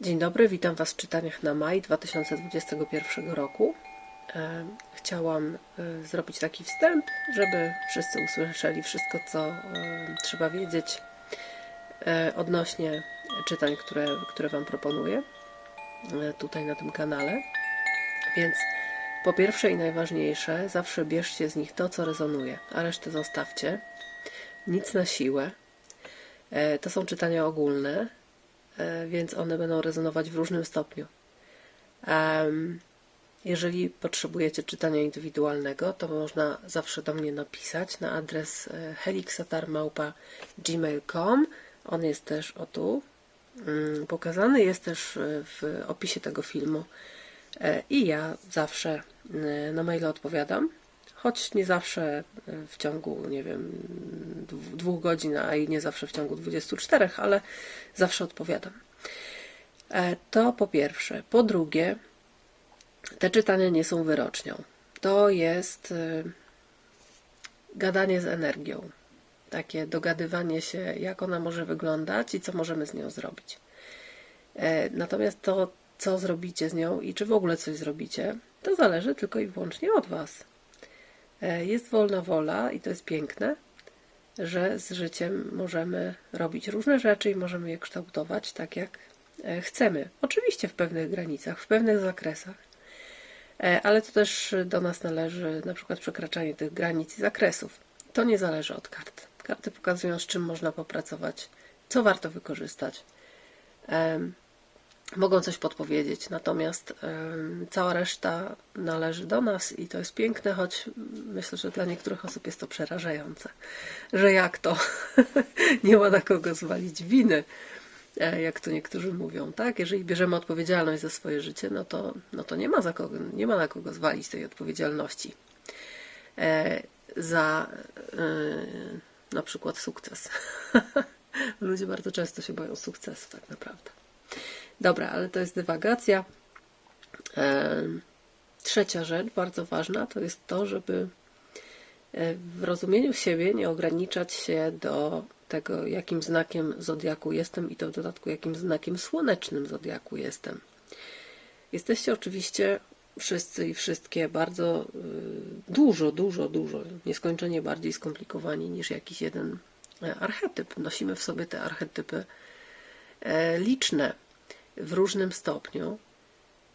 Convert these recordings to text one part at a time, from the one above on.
Dzień dobry, witam Was w czytaniach na maj 2021 roku. E, Chciałam e, zrobić taki wstęp, żeby wszyscy usłyszeli wszystko, co e, trzeba wiedzieć odnośnie czytań, które, które Wam proponuję tutaj na tym kanale. Więc po pierwsze i najważniejsze, zawsze bierzcie z nich to, co rezonuje, a resztę zostawcie. Nic na siłę. To są czytania ogólne, więc one będą rezonować w różnym stopniu. Jeżeli potrzebujecie czytania indywidualnego, to można zawsze do mnie napisać na adres e, helixatarmałpa.gmail.com. On jest też o tu mm, pokazany, jest też e, w opisie tego filmu. E, I ja zawsze e, na maile odpowiadam, choć nie zawsze e, w ciągu, nie wiem, dw- dwóch godzin, a i nie zawsze w ciągu 24, ale zawsze odpowiadam. E, To po pierwsze. Po drugie, te czytania nie są wyrocznią. To jest e, gadanie z energią. Takie dogadywanie się, jak ona może wyglądać i co możemy z nią zrobić. Natomiast to, co zrobicie z nią i czy w ogóle coś zrobicie, to zależy tylko i wyłącznie od Was. E, Jest wolna wola i to jest piękne, że z życiem możemy robić różne rzeczy i możemy je kształtować tak, jak e, chcemy. Oczywiście w pewnych granicach, w pewnych zakresach. E, Ale to też do nas należy na przykład przekraczanie tych granic i zakresów. To nie zależy od kart. Karty pokazują, z czym można popracować, co warto wykorzystać. Mogą coś podpowiedzieć, natomiast cała reszta należy do nas i to jest piękne, choć myślę, że dla niektórych osób jest to przerażające, że jak to nie ma na kogo zwalić winy, e, jak to niektórzy mówią, tak? Jeżeli bierzemy odpowiedzialność za swoje życie, no to, no to nie, ma za kogo, nie ma na kogo zwalić tej odpowiedzialności e, za e, na przykład sukces. Ludzie bardzo często się boją sukcesu, tak naprawdę. Dobra, ale to jest dywagacja. Em, Trzecia rzecz, bardzo ważna, to jest to, żeby e, w rozumieniu siebie nie ograniczać się do tego, jakim znakiem zodiaku jestem i to w dodatku, jakim znakiem słonecznym zodiaku jestem. Jesteście oczywiście wszyscy i wszystkie bardzo y, dużo, dużo, dużo, nieskończenie bardziej skomplikowani niż jakiś jeden e, archetyp. Nosimy w sobie te archetypy e, liczne w różnym stopniu.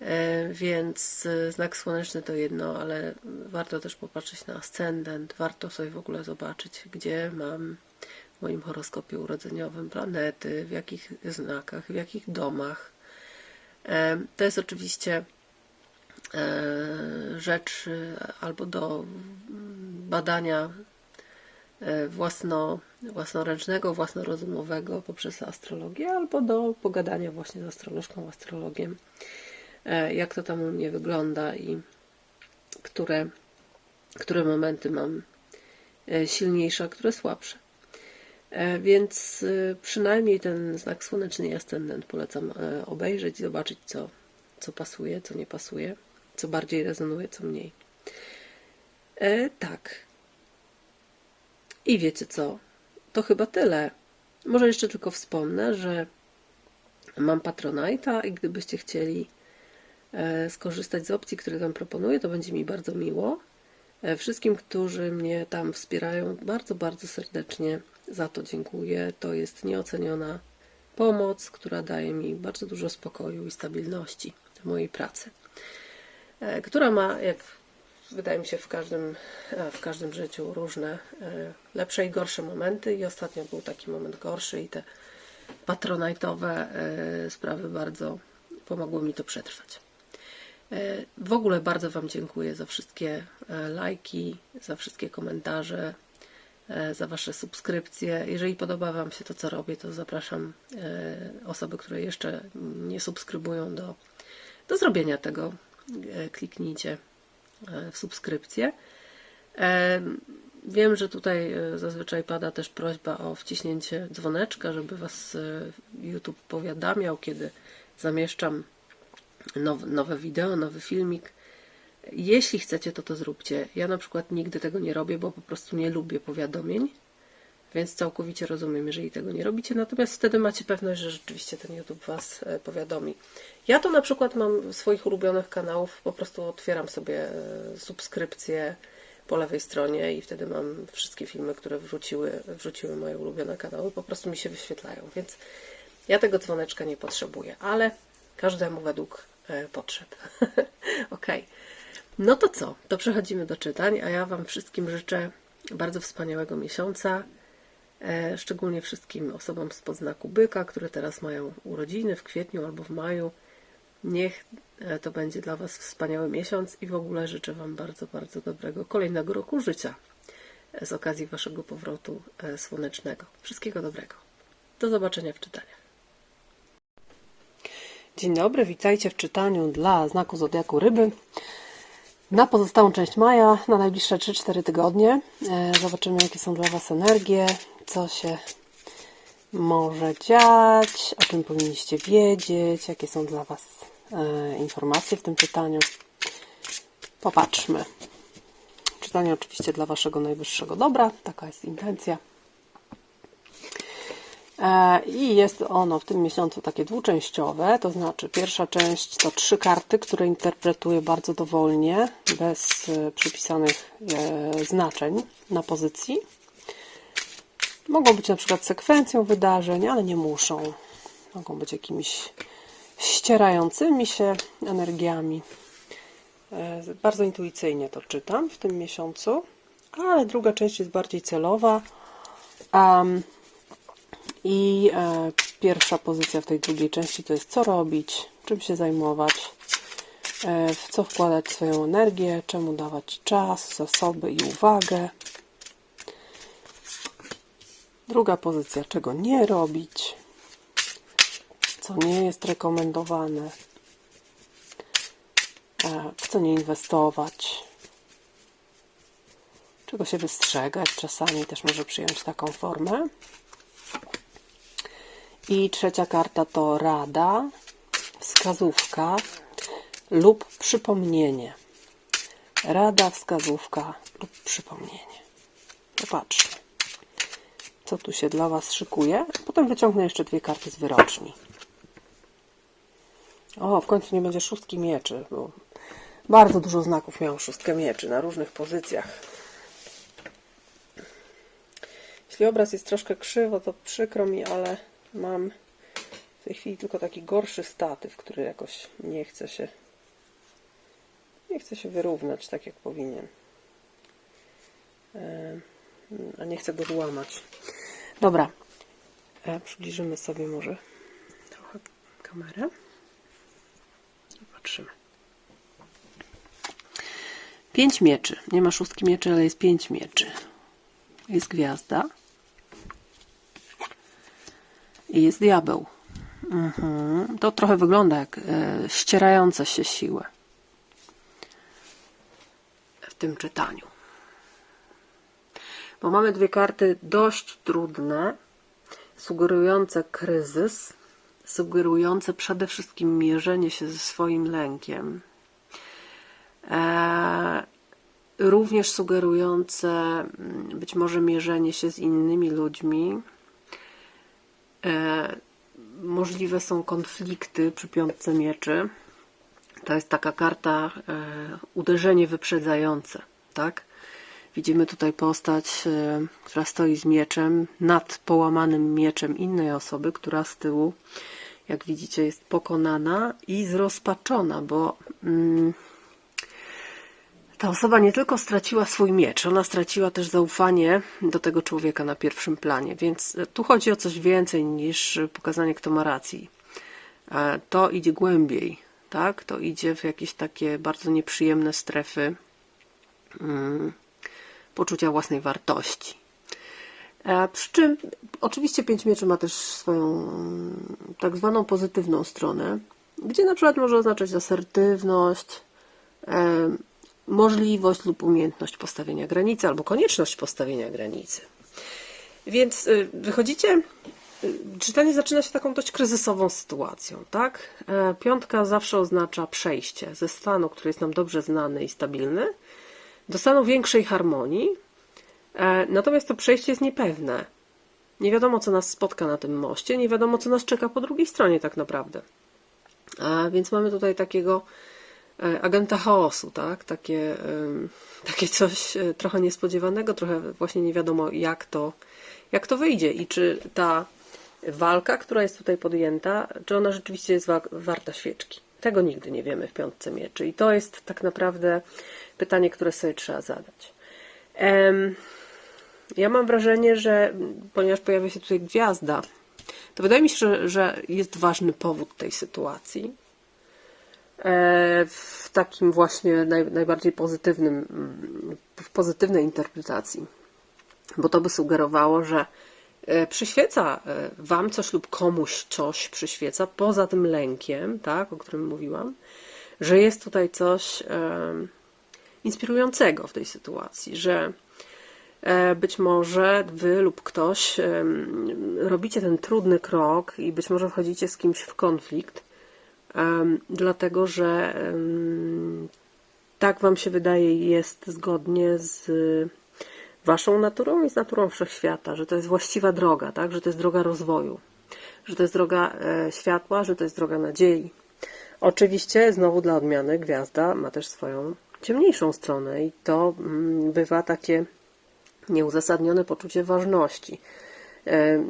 E, Więc e, znak słoneczny to jedno, ale warto też popatrzeć na ascendent, warto sobie w ogóle zobaczyć, gdzie mam w moim horoskopie urodzeniowym planety, w jakich znakach, w jakich domach. E, To jest oczywiście rzecz albo do badania własno, własnoręcznego, własnorozumowego poprzez astrologię, albo do pogadania właśnie z astrolożką, astrologiem, e, jak to tam u mnie wygląda i które, które momenty mam e, silniejsze, a które słabsze. E, Więc przynajmniej ten znak słoneczny i ascendent polecam obejrzeć i zobaczyć, co, co pasuje, co nie pasuje, co bardziej rezonuje, co mniej. Tak. I wiecie co? To chyba tyle. Może jeszcze tylko wspomnę, że mam Patronite'a i gdybyście chcieli e, skorzystać z opcji, które tam proponuję, to będzie mi bardzo miło. E, Wszystkim, którzy mnie tam wspierają, bardzo, bardzo serdecznie za to dziękuję. To jest nieoceniona pomoc, która daje mi bardzo dużo spokoju i stabilności w mojej pracy, e, która ma, jak wydaje mi się, w każdym, e, w każdym życiu różne e, lepsze i gorsze momenty. I ostatnio był taki moment gorszy, i te patronajtowe e, sprawy bardzo pomogły mi to przetrwać. W ogóle bardzo Wam dziękuję za wszystkie lajki, za wszystkie komentarze, za Wasze subskrypcje. Jeżeli podoba Wam się to, co robię, to zapraszam osoby, które jeszcze nie subskrybują do, do zrobienia tego. Kliknijcie w subskrypcję. E, Wiem, że tutaj e, zazwyczaj pada też prośba o wciśnięcie dzwoneczka, żeby Was e, YouTube powiadamiał, kiedy zamieszczam nowe, nowe wideo, nowy filmik. Jeśli chcecie, to to zróbcie. Ja na przykład nigdy tego nie robię, bo po prostu nie lubię powiadomień. Więc całkowicie rozumiem, jeżeli tego nie robicie, natomiast wtedy macie pewność, że rzeczywiście ten YouTube Was e, powiadomi. Ja to na przykład mam swoich ulubionych kanałów, po prostu otwieram sobie e, subskrypcję po lewej stronie i wtedy mam wszystkie filmy, które wrzuciły, wrzuciły moje ulubione kanały, po prostu mi się wyświetlają, więc ja tego dzwoneczka nie potrzebuję, ale każdemu według e, potrzeb. ok. No to co? To przechodzimy do czytań, a ja Wam wszystkim życzę bardzo wspaniałego miesiąca. E, Szczególnie wszystkim osobom z podznaku byka, które teraz mają urodziny w kwietniu albo w maju. Niech e, to będzie dla Was wspaniały miesiąc i w ogóle życzę Wam bardzo, bardzo dobrego kolejnego roku życia e, z okazji Waszego powrotu słonecznego. Wszystkiego dobrego. Do zobaczenia w czytaniach. Dzień dobry, witajcie w czytaniu dla znaku Zodiaku Ryby. Na pozostałą część maja, na najbliższe 3-4 tygodnie. E, Zobaczymy, jakie są dla Was energie, co się może dziać, o czym powinniście wiedzieć, jakie są dla Was e, informacje w tym czytaniu. Popatrzmy. Czytanie oczywiście dla Waszego najwyższego dobra, taka jest intencja. E, I jest ono w tym miesiącu takie dwuczęściowe, to znaczy pierwsza część to trzy karty, które interpretuję bardzo dowolnie, bez e, przypisanych e, znaczeń na pozycji. Mogą być na przykład sekwencją wydarzeń, ale nie muszą. Mogą być jakimiś ścierającymi się energiami. Bardzo intuicyjnie to czytam w tym miesiącu, ale druga część jest bardziej celowa. Um, i e, pierwsza pozycja w tej drugiej części to jest co robić, czym się zajmować, e, w co wkładać swoją energię, czemu dawać czas, zasoby i uwagę. Druga pozycja, czego nie robić, co nie jest rekomendowane, e, w co nie inwestować, czego się wystrzegać. Czasami też może przyjąć taką formę. I trzecia karta to rada, wskazówka lub przypomnienie. Rada, wskazówka lub przypomnienie. Popatrzmy, co tu się dla Was szykuje. Potem wyciągnę jeszcze dwie karty z wyroczni. O, w końcu nie będzie szóstki mieczy, bo bardzo dużo znaków miało szóstkę mieczy na różnych pozycjach. Jeśli obraz jest troszkę krzywo, to przykro mi, ale mam w tej chwili tylko taki gorszy statyw, który jakoś nie chce się nie chce się wyrównać tak jak powinien. E, a nie chcę go złamać. Dobra. E, przybliżymy sobie może trochę kamerę. Patrzymy. Pięć mieczy. Nie ma szóstki mieczy, ale jest pięć mieczy. Jest gwiazda. I jest diabeł. Mhm. To trochę wygląda jak e, ścierające się siły w tym czytaniu. Bo mamy dwie karty dość trudne, sugerujące kryzys, sugerujące przede wszystkim mierzenie się ze swoim lękiem. E, również sugerujące mm, być może mierzenie się z innymi ludźmi, możliwe są konflikty przy piątce mieczy. To jest taka karta e, uderzenie wyprzedzające, tak? Widzimy tutaj postać, e, która stoi z mieczem nad połamanym mieczem innej osoby, która z tyłu, jak widzicie, jest pokonana i zrozpaczona, bo mm, ta osoba nie tylko straciła swój miecz, ona straciła też zaufanie do tego człowieka na pierwszym planie, więc tu chodzi o coś więcej niż pokazanie, kto ma racji. E, to idzie głębiej, tak? To idzie w jakieś takie bardzo nieprzyjemne strefy hmm, poczucia własnej wartości. E, przy czym oczywiście pięć mieczy ma też swoją mm, tak zwaną pozytywną stronę, gdzie na przykład może oznaczać asertywność, e, możliwość lub umiejętność postawienia granicy albo konieczność postawienia granicy. Więc y, wychodzicie, y, czytanie zaczyna się taką dość kryzysową sytuacją, tak? E, piątka zawsze oznacza przejście ze stanu, który jest nam dobrze znany i stabilny, do stanu większej harmonii. E, natomiast to przejście jest niepewne. Nie wiadomo, co nas spotka na tym moście, nie wiadomo, co nas czeka po drugiej stronie, tak naprawdę. A więc mamy tutaj takiego agenta chaosu, tak? Takie, takie coś e, trochę niespodziewanego, trochę właśnie nie wiadomo, jak to, jak to wyjdzie i czy ta walka, która jest tutaj podjęta, czy ona rzeczywiście jest wa- warta świeczki. Tego nigdy nie wiemy w piątce mieczy. I to jest tak naprawdę pytanie, które sobie trzeba zadać. Em, ja mam wrażenie, że ponieważ pojawia się tutaj gwiazda, to wydaje mi się, że, że jest ważny powód tej sytuacji. E, w takim właśnie naj, najbardziej pozytywnym, w pozytywnej interpretacji. Bo to by sugerowało, że e, przyświeca e, Wam coś lub komuś coś przyświeca poza tym lękiem, tak, o którym mówiłam, że jest tutaj coś inspirującego w tej sytuacji, że być może Wy lub ktoś robicie ten trudny krok i być może wchodzicie z kimś w konflikt, dlatego że tak Wam się wydaje jest zgodnie z Waszą naturą i z naturą wszechświata, że to jest właściwa droga, tak? że to jest droga rozwoju, że to jest droga e, światła, że to jest droga nadziei. Oczywiście, znowu dla odmiany, gwiazda ma też swoją ciemniejszą stronę i to mm, bywa takie nieuzasadnione poczucie ważności. E,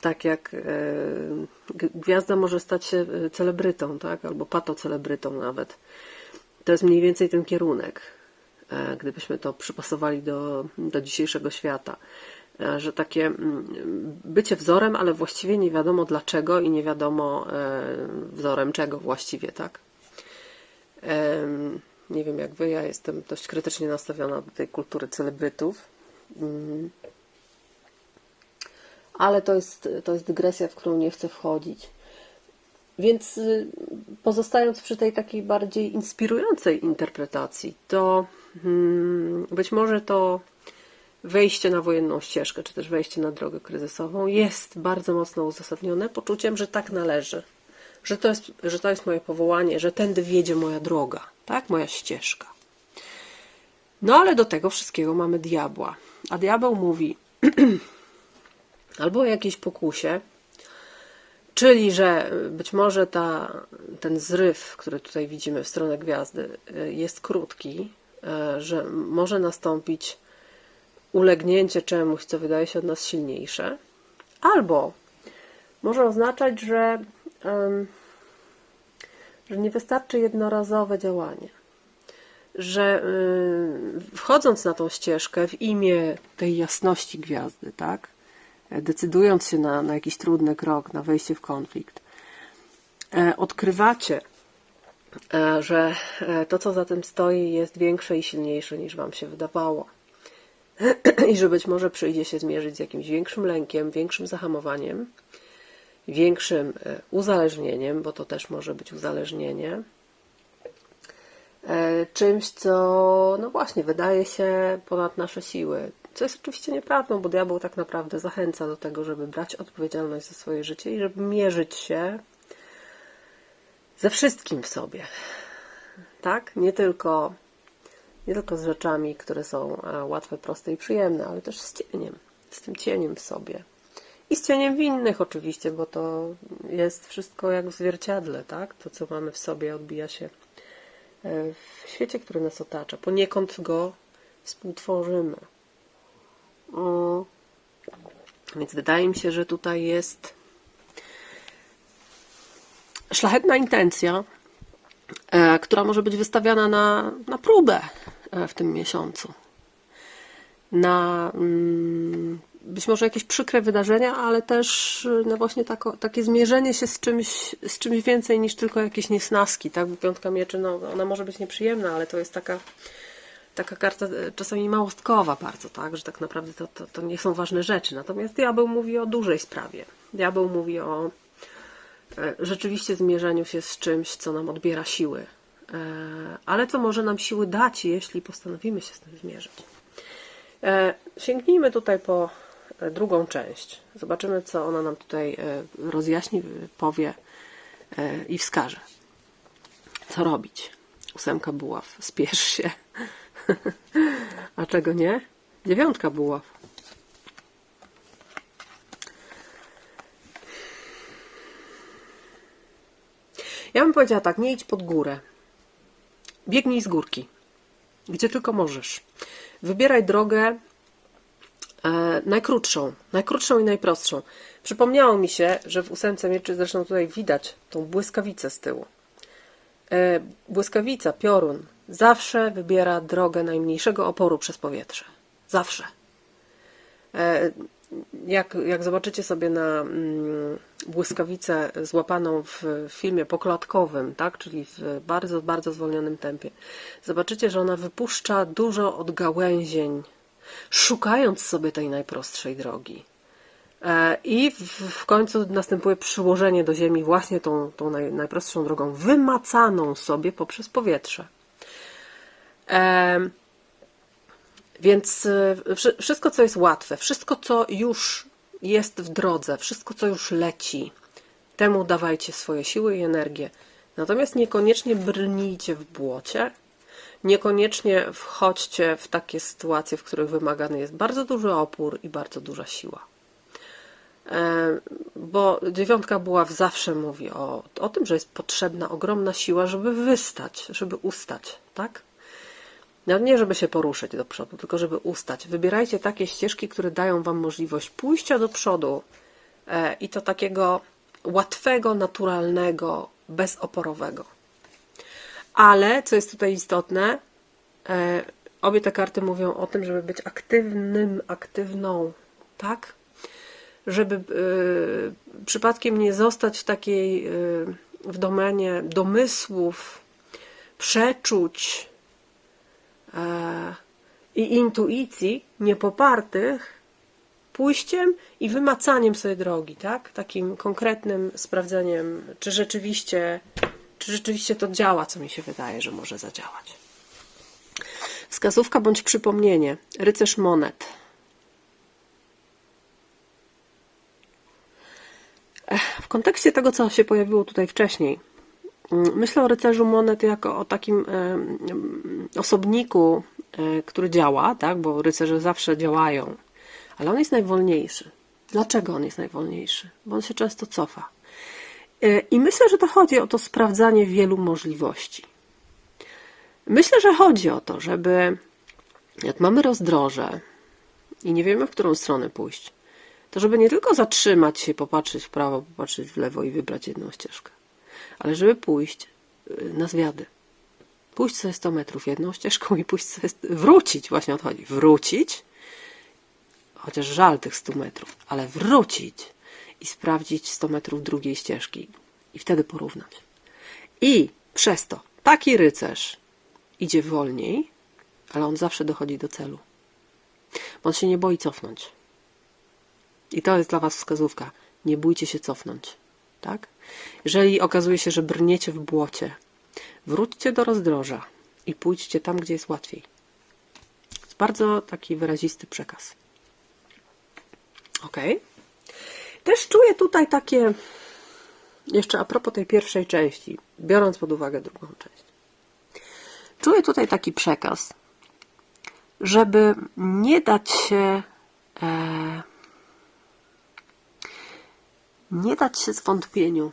Tak jak e, gwiazda może stać się e, celebrytą, tak? albo patocelebrytą nawet. To jest mniej więcej ten kierunek, gdybyśmy to przypasowali do, do dzisiejszego świata. Że takie mm, bycie wzorem, ale właściwie nie wiadomo dlaczego i nie wiadomo wzorem czego właściwie, tak? Nie wiem jak wy, ja jestem dość krytycznie nastawiona do tej kultury celebrytów. Ale to jest, to jest dygresja, w którą nie chcę wchodzić. Więc y, pozostając przy tej takiej bardziej inspirującej interpretacji, to mm, być może to wejście na wojenną ścieżkę, czy też wejście na drogę kryzysową jest bardzo mocno uzasadnione poczuciem, że tak należy, że to jest, że to jest moje powołanie, że tędy wiedzie moja droga, tak, moja ścieżka. No ale do tego wszystkiego mamy diabła. A diabeł mówi albo o jakiejś pokusie, Czyli, że być może ta, ten zryw, który tutaj widzimy w stronę gwiazdy, y, jest krótki, y, że może nastąpić ulegnięcie czemuś, co wydaje się od nas silniejsze, albo może oznaczać, że, że nie wystarczy jednorazowe działanie. Że y, wchodząc na tą ścieżkę w imię tej jasności gwiazdy, tak? Decydując się na, na jakiś trudny krok, na wejście w konflikt, e, odkrywacie, e, że e, to, co za tym stoi, jest większe i silniejsze niż Wam się wydawało. I że być może przyjdzie się zmierzyć z jakimś większym lękiem, większym zahamowaniem, większym uzależnieniem, bo to też może być uzależnienie, czymś, co no właśnie wydaje się ponad nasze siły. Co jest oczywiście nieprawdą, bo diabeł tak naprawdę zachęca do tego, żeby brać odpowiedzialność za swoje życie i żeby mierzyć się ze wszystkim w sobie. Tak? Nie tylko, nie tylko z rzeczami, które są e, łatwe, proste i przyjemne, ale też z cieniem, z tym cieniem w sobie. I z cieniem w innych oczywiście, bo to jest wszystko jak w zwierciadle, tak? To, co mamy w sobie, odbija się e, w świecie, który nas otacza. Poniekąd go współtworzymy. Więc wydaje mi się, że tutaj jest szlachetna intencja, e, która może być wystawiana na, na próbę e, w tym miesiącu. Na mm, być może jakieś przykre wydarzenia, ale też e, no właśnie takie zmierzenie się z czymś, z czymś więcej niż tylko jakieś niesnaski. Tak? Bo piątka mieczy, no, ona może być nieprzyjemna, ale to jest taka taka karta e, czasami małostkowa bardzo, tak, że tak naprawdę to, to, to nie są ważne rzeczy. Natomiast diabeł mówi o dużej sprawie. Diabeł mówi o e, rzeczywiście zmierzeniu się z czymś, co nam odbiera siły, e, ale co może nam siły dać, jeśli postanowimy się z tym zmierzyć. Sięgnijmy tutaj po drugą część. Zobaczymy, co ona nam tutaj rozjaśni, powie i wskaże. Co robić? Ósemka buław. Spiesz się. A czego nie? Dziewiątka była. Ja bym powiedziała tak, nie idź pod górę. Biegnij z górki, gdzie tylko możesz. Wybieraj drogę e, najkrótszą, najkrótszą i najprostszą. Przypomniało mi się, że w ósemce mieczy zresztą tutaj widać tą błyskawicę z tyłu. E, błyskawica, piorun, zawsze wybiera drogę najmniejszego oporu przez powietrze. Zawsze. E, jak, jak zobaczycie sobie na mm, błyskawicę złapaną w filmie poklatkowym, tak, czyli w bardzo, bardzo zwolnionym tempie, zobaczycie, że ona wypuszcza dużo odgałęzień, szukając sobie tej najprostszej drogi. E, I w, końcu następuje przyłożenie do ziemi właśnie tą, tą naj, najprostszą drogą, wymacaną sobie poprzez powietrze. Więc wszy- wszystko, co jest łatwe, wszystko, co już jest w drodze, wszystko, co już leci, temu dawajcie swoje siły i energię. Natomiast niekoniecznie brnijcie w błocie, niekoniecznie wchodźcie w takie sytuacje, w których wymagany jest bardzo duży opór i bardzo duża siła. Bo dziewiątka buław zawsze mówi o, o tym, że jest potrzebna ogromna siła, żeby wystać, żeby ustać, tak? No nie, żeby się poruszyć do przodu, tylko żeby ustać. Wybierajcie takie ścieżki, które dają Wam możliwość pójścia do przodu e, i to takiego łatwego, naturalnego, bezoporowego. Ale, co jest tutaj istotne, e, obie te karty mówią o tym, żeby być aktywnym, aktywną, tak? Żeby e, przypadkiem nie zostać w takiej, w domenie domysłów, przeczuć, i intuicji niepopartych pójściem i wymacaniem sobie drogi, tak? Takim konkretnym sprawdzeniem, czy rzeczywiście, czy rzeczywiście to działa, co mi się wydaje, że może zadziałać. Wskazówka bądź przypomnienie. Rycerz monet. W kontekście tego, co się pojawiło tutaj wcześniej, myślę o rycerzu monet jako o takim osobniku, e, który działa, tak? bo rycerze zawsze działają, ale on jest najwolniejszy. Dlaczego on jest najwolniejszy? Bo on się często cofa. E, I myślę, że to chodzi o to sprawdzanie wielu możliwości. Myślę, że chodzi o to, żeby jak mamy rozdroże i nie wiemy, w którą stronę pójść, to żeby nie tylko zatrzymać się, popatrzeć w prawo, popatrzeć w lewo i wybrać jedną ścieżkę, ale żeby pójść y, na zwiady. Pójść sobie 100 metrów jedną ścieżką i pójść sobie, wrócić, właśnie o to chodzi, wrócić, chociaż żal tych 100 metrów, ale wrócić i sprawdzić 100 metrów drugiej ścieżki i wtedy porównać. I przez to taki rycerz idzie wolniej, ale on zawsze dochodzi do celu. Bo on się nie boi cofnąć. I to jest dla Was wskazówka. Nie bójcie się cofnąć. Tak? Jeżeli okazuje się, że brniecie w błocie, wróćcie do rozdroża i pójdźcie tam, gdzie jest łatwiej. To jest bardzo taki wyrazisty przekaz. Ok? Też czuję tutaj takie, jeszcze a propos tej pierwszej części, biorąc pod uwagę drugą część. Czuję tutaj taki przekaz, żeby nie dać się e, nie dać się zwątpieniu,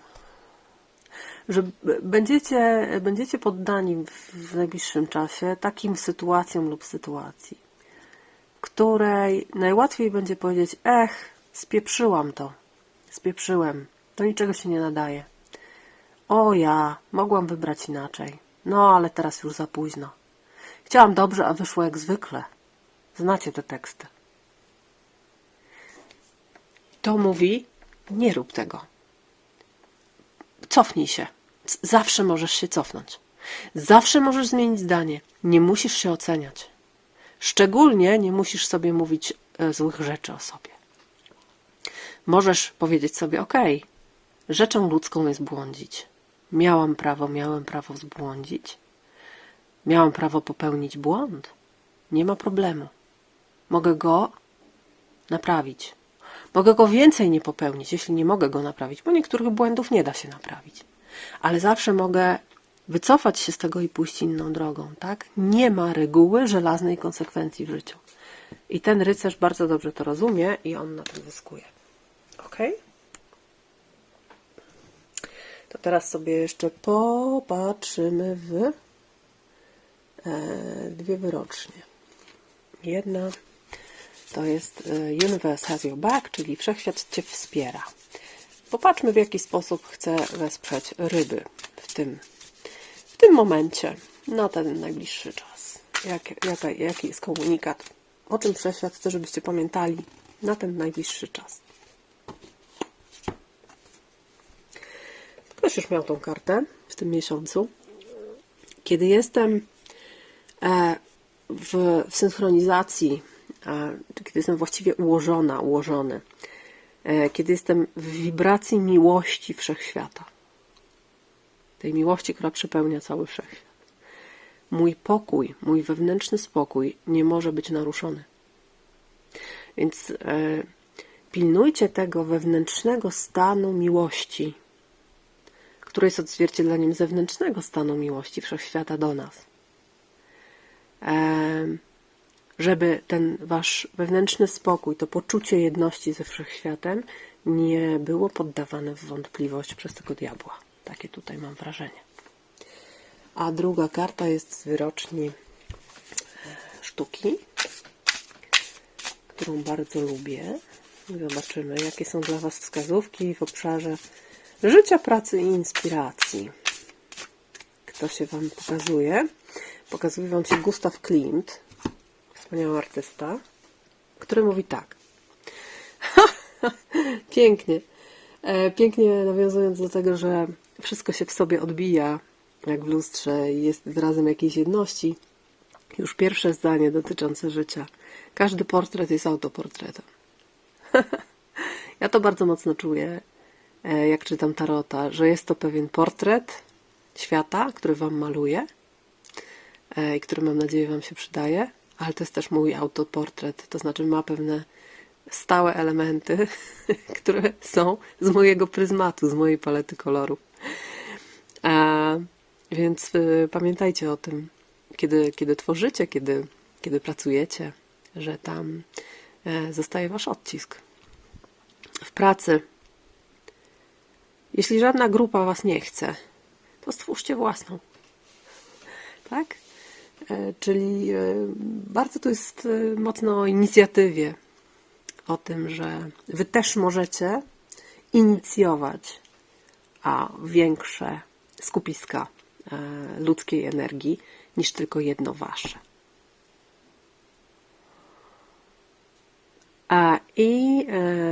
że będziecie, będziecie poddani w, najbliższym czasie takim sytuacjom lub sytuacji, której najłatwiej będzie powiedzieć: Ech, spieprzyłam to, spieprzyłem, do niczego się nie nadaje. O ja, mogłam wybrać inaczej. No, ale teraz już za późno. Chciałam dobrze, a wyszło jak zwykle. Znacie te teksty. To mówi, nie rób tego. Cofnij się. Zawsze możesz się cofnąć. Zawsze możesz zmienić zdanie. Nie musisz się oceniać. Szczególnie nie musisz sobie mówić e, złych rzeczy o sobie. Możesz powiedzieć sobie, ok, rzeczą ludzką jest błądzić. Miałam prawo, miałem prawo zbłądzić. Miałam prawo popełnić błąd. Nie ma problemu. Mogę go naprawić. Mogę go więcej nie popełnić, jeśli nie mogę go naprawić, bo niektórych błędów nie da się naprawić. Ale zawsze mogę wycofać się z tego i pójść inną drogą, tak? Nie ma reguły żelaznej konsekwencji w życiu. I ten rycerz bardzo dobrze to rozumie i on na tym zyskuje. Ok? To teraz sobie jeszcze popatrzymy w e, dwie wyrocznie. Jedna to jest e, Universe has your back, czyli wszechświat Cię wspiera. Popatrzmy, w jaki sposób chcę wesprzeć ryby w tym, w tym momencie, na ten najbliższy czas. Jak, jaka, jaki jest komunikat? O czym wszechświat chce, żebyście pamiętali na ten najbliższy czas? Ktoś już miał tą kartę w tym miesiącu. Kiedy jestem e, w, w synchronizacji, kiedy jestem właściwie ułożona, ułożony, e, kiedy jestem w wibracji miłości wszechświata, tej miłości, która przepełnia cały wszechświat, mój pokój, mój wewnętrzny spokój nie może być naruszony. Więc e, pilnujcie tego wewnętrznego stanu miłości, który jest odzwierciedleniem zewnętrznego stanu miłości wszechświata do nas. Em, Żeby ten wasz wewnętrzny spokój, to poczucie jedności ze wszechświatem nie było poddawane w wątpliwość przez tego diabła. Takie tutaj mam wrażenie. A druga karta jest z wyroczni e, sztuki, którą bardzo lubię. Zobaczymy, jakie są dla Was wskazówki w obszarze życia, pracy i inspiracji. Kto się Wam pokazuje? Pokazuje Wam się Gustav Klimt, wspaniały artysta, który mówi tak. Pięknie. E, Pięknie nawiązując do tego, że wszystko się w sobie odbija, jak w lustrze i jest wyrazem jakiejś jedności. Już pierwsze zdanie dotyczące życia. Każdy portret jest autoportretem. ja to bardzo mocno czuję, e, jak czytam tarota, że jest to pewien portret świata, który Wam maluję e, i który mam nadzieję Wam się przydaje, ale to jest też mój autoportret, to znaczy ma pewne stałe elementy, które są z mojego pryzmatu, z mojej palety kolorów. A, więc y, pamiętajcie o tym, kiedy, kiedy tworzycie, kiedy, kiedy pracujecie, że tam e, zostaje wasz odcisk. W pracy, jeśli żadna grupa was nie chce, to stwórzcie własną. Tak? E, Czyli e, bardzo to jest e, mocno o inicjatywie, o tym, że wy też możecie inicjować a większe skupiska ludzkiej energii niż tylko jedno wasze. A i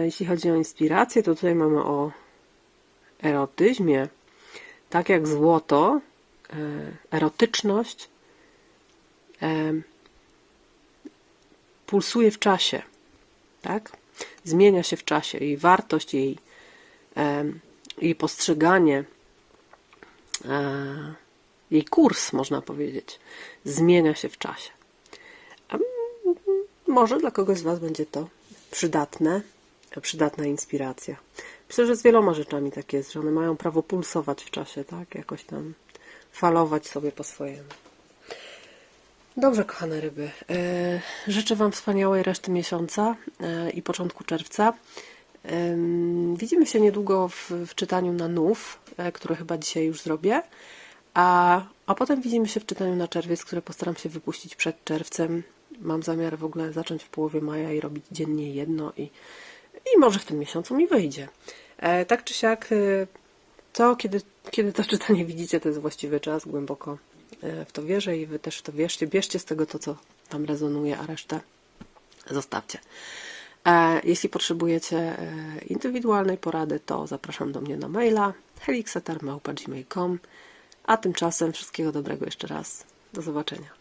jeśli chodzi o inspirację, to tutaj mamy o erotyzmie. Tak jak złoto, erotyczność pulsuje w czasie, tak? Zmienia się w czasie i wartość jej, jej postrzeganie, e, jej kurs, można powiedzieć, zmienia się w czasie. A może dla kogoś z Was będzie to przydatne, przydatna inspiracja. Myślę, że z wieloma rzeczami tak jest, że one mają prawo pulsować w czasie, tak? Jakoś tam falować sobie po swojemu. Dobrze, kochane ryby. E, Życzę Wam wspaniałej reszty miesiąca e, i początku czerwca. Widzimy się niedługo w, w czytaniu na nów, e, które chyba dzisiaj już zrobię. A, a potem widzimy się w czytaniu na czerwiec, które postaram się wypuścić przed czerwcem. Mam zamiar w ogóle zacząć w połowie maja i robić dziennie jedno i, i może w tym miesiącu mi wyjdzie. Tak czy siak, to kiedy, kiedy to czytanie widzicie, to jest właściwy czas, głęboko w to wierzę i wy też w to wierzcie. Bierzcie z tego to, co tam rezonuje, a resztę zostawcie. E, Jeśli potrzebujecie e, indywidualnej porady, to zapraszam do mnie na maila helixetar.gmail.com A tymczasem wszystkiego dobrego jeszcze raz. Do zobaczenia.